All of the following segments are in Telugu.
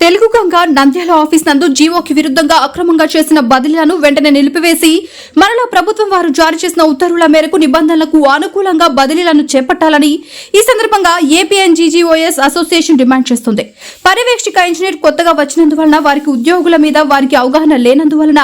Telugu Ganga Nandyal office నందు జీవోకి విరుద్ధంగా అక్రమంగా చేసిన బదిలీలను వెంటనే నిలిపివేసి మరలా ప్రభుత్వం వారు జారీ చేసిన ఉత్తర్వుల మేరకు నిబంధనలకు అనుకూలంగా బదిలీలను చేపట్టాలని ఈ సందర్భంగా ఏపీఎన్జీజీఓఎస్ అసోసియేషన్ డిమాండ్ చేస్తుంది. పర్యవేక్షక ఇంజనీర్ కొత్తగా వచ్చినందువలన వారికి ఉద్యోగుల మీద వారికి అవగాహన లేనందువలన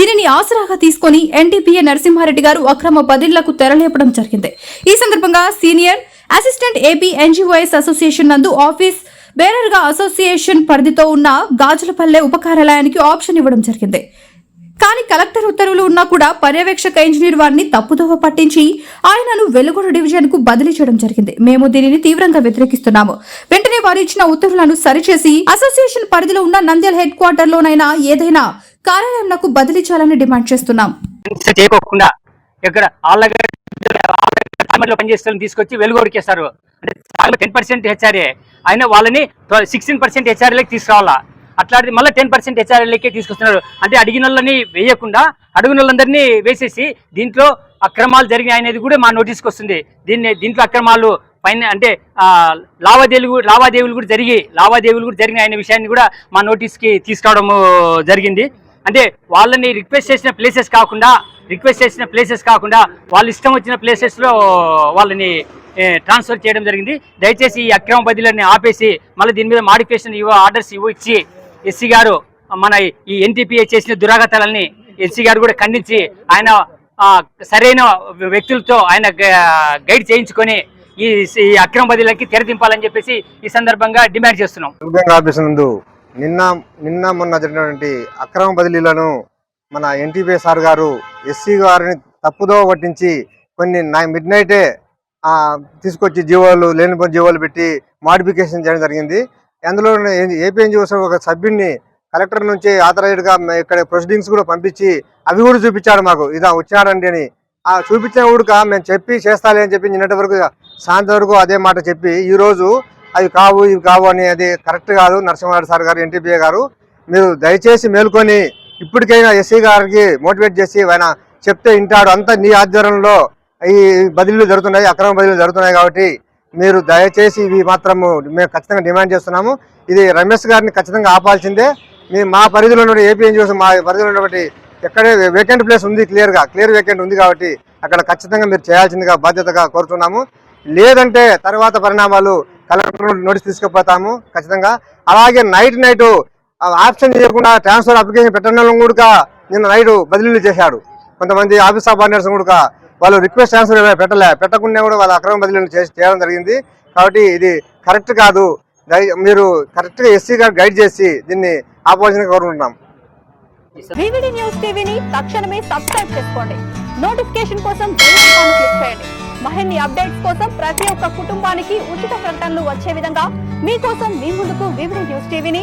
దీనిని ఆసరాగా తీసుకుని ఎన్డీపీఏ నరసింహారెడ్డి గారు అక్రమ బదిలీలకు తెరలేపడం జరిగింది. ఈ సందర్భంగా senior assistant AP NGOs association నందు ఆఫీస్ బేరర్గా అసోసియేషన్ పరిధితో ఉన్న గాజులపల్లె ఉప కార్యాలయానికి ఆప్షన్ ఇవ్వడం జరిగింది. కానీ కలెక్టర్ ఉత్తర్వులు ఉన్నా కూడా పర్యవేక్షక ఇంజనీర్ వారిని తప్పుదోవ పట్టించి ఆయనను వెలుగొండ డివిజన్కు బదిలీ చేయడం జరిగింది. మేము దీనిని తీవ్రంగా వ్యతిరేకిస్తున్నాము. వెంటనే వారు ఇచ్చిన ఉత్తర్వులను సరిచేసి అసోసియేషన్ పరిధిలో ఉన్న నంద్యాల హెడ్ క్వార్టర్ లోనైనా ఏదైనా కార్యాలయంకు బదిలీ చేయాలని డిమాండ్ చేస్తున్నాం. చేయకోకుండా ఇక్కడ ఆళ్ళగడ్డలో పనిచేస్తున్న తీసుకొచ్చి వెలుగొడికేస్తారు అంటే టెన్ పర్సెంట్ హెచ్ఆర్ఏ అయినా వాళ్ళని సిక్స్టీన్ పర్సెంట్ హెచ్ఆర్ఏలకి తీసుకురావాలా? అట్లాంటిది మళ్ళీ టెన్ పర్సెంట్ హెచ్ఆర్ఏలకే తీసుకొస్తున్నారు. అంటే అడిగిన వాళ్ళని వేయకుండా అడిగిన వాళ్ళందరినీ వేసేసి దీంట్లో అక్రమాలు జరిగినాయి అనేది కూడా మా నోటీస్కి వస్తుంది. దీన్ని దీంట్లో అక్రమాలు పైన అంటే లావాదేవీలు లావాదేవీలు కూడా జరిగి లావాదేవీలు కూడా జరిగినాయి అనే విషయాన్ని కూడా మా నోటీస్కి తీసుకురావడం జరిగింది. అంటే వాళ్ళని రిక్వెస్ట్ చేసిన ప్లేసెస్ కాకుండా రిక్వెస్ట్ చేసిన ప్లేసెస్ కాకుండా వాళ్ళు ఇష్టం వచ్చిన ప్లేసెస్లో వాళ్ళని ట్రాన్స్ఫర్ చేయడం జరిగింది. దయచేసి ఈ అక్రమ బదిలీని ఆపేసి మళ్ళీ దీని మీద మాడిఫికేషన్ ఇవ్వ ఆర్డర్స్ ఇవ్వ ఇచ్చి ఎస్సీ గారు మన ఈ ఎన్టీపీఏ చేసిన దురాగతాలని ఎస్సీ గారు కూడా ఖండించి ఆయన సరైన వ్యక్తులతో ఆయన గైడ్ చేయించుకొని ఈ ఈ అక్రమ బదిలీకి తెరదింపాలని చెప్పేసి ఈ సందర్భంగా డిమాండ్ చేస్తున్నాం. నిన్న నిన్న మొన్న జరిగినటువంటి అక్రమ బదిలీలను మన ఎన్టీపీ సార్ గారు ఎస్సీ గారిని తప్పుదో పట్టించి కొన్ని మిడ్ నైటే తీసుకొచ్చి జీవోలు లేనిపోయిన జీవోలు పెట్టి మాడిఫికేషన్ చేయడం జరిగింది. అందులో ఏపీఎన్జిఓస్ ఒక సభ్యుడిని కలెక్టర్ నుంచి ఆథరైజ్డ్గా ఇక్కడ ప్రొసీడింగ్స్ కూడా పంపించి అవి కూడా చూపించాడు మాకు. ఇదా వచ్చాడండి అని. ఆ చూపించిన ఊడక మేము చెప్పి చేస్తాలే అని చెప్పి నిన్నటి వరకు సాయంత్రం వరకు అదే మాట చెప్పి ఈరోజు అవి కావు ఇవి కావు అని అది కరెక్ట్ కాదు నరసింహారెడ్డి సార్ గారు ఎన్టీపీఏ గారు. మీరు దయచేసి మేల్కొని ఇప్పటికైనా ఎస్సీ గారికి మోటివేట్ చేసి ఆయన చెప్తే వింటాడు. అంతా నీ ఆధ్వర్యంలో ఈ బదిలీలు జరుగుతున్నాయి అక్రమ బదిలీలు జరుగుతున్నాయి కాబట్టి మీరు దయచేసి ఇవి మాత్రము మేము ఖచ్చితంగా డిమాండ్ చేస్తున్నాము. ఇది రమేష్ గారిని ఖచ్చితంగా ఆపాల్సిందే. మీ మా పరిధిలో ఉన్న ఏపీ ఎన్జిఓస్ మా పరిధిలో ఉన్నటువంటి ఎక్కడే వేకెంట్ ప్లేస్ ఉంది క్లియర్గా క్లియర్ వేకెంట్ ఉంది కాబట్టి అక్కడ ఖచ్చితంగా మీరు చేయాల్సిందిగా బాధ్యతగా కోరుతున్నాము. లేదంటే తర్వాత పరిణామాలు కలెక్టర్ నోటీస్ తీసుకుపోతాము ఖచ్చితంగా. అలాగే నైట్ నైట్ ఆప్షన్ చేయకుండా ట్రాన్స్ఫర్ అప్లికేషన్ పెట్టడం కూడా నిన్న నైట్ బదిలీలు చేశాడు. కొంతమంది ఆఫీస్ ఆఫ్ ఆర్డినర్స్ కూడా వాళ్ళు రిక్వెస్ట్ ట్రాన్స్ఫర్ పెట్టలే. పెట్టకుండా కూడా వాళ్ళ అక్రమ బదిలీలు చేయడం జరిగింది. కాబట్టి ఇది కరెక్ట్ కాదు. మీరు కరెక్ట్గా ఎస్సీ గారు గైడ్ చేసి దీన్ని ఆపోజిషన్ కోరుకుంటున్నాం. వివిడి న్యూస్ టీవీని తక్షణమే సబ్స్క్రైబ్ చేసుకోండి. నోటిఫికేషన్ కోసం బెల్ ఐకాన్ క్లిక్ చేయండి. మరిన్ని అప్డేట్స్ కోసం ప్రతి ఒక్క కుటుంబానికి ఉచిత ప్రకటనలు వచ్చే విధంగా మీకోసం మీ ముందుకు వివిడి న్యూస్ టీవీని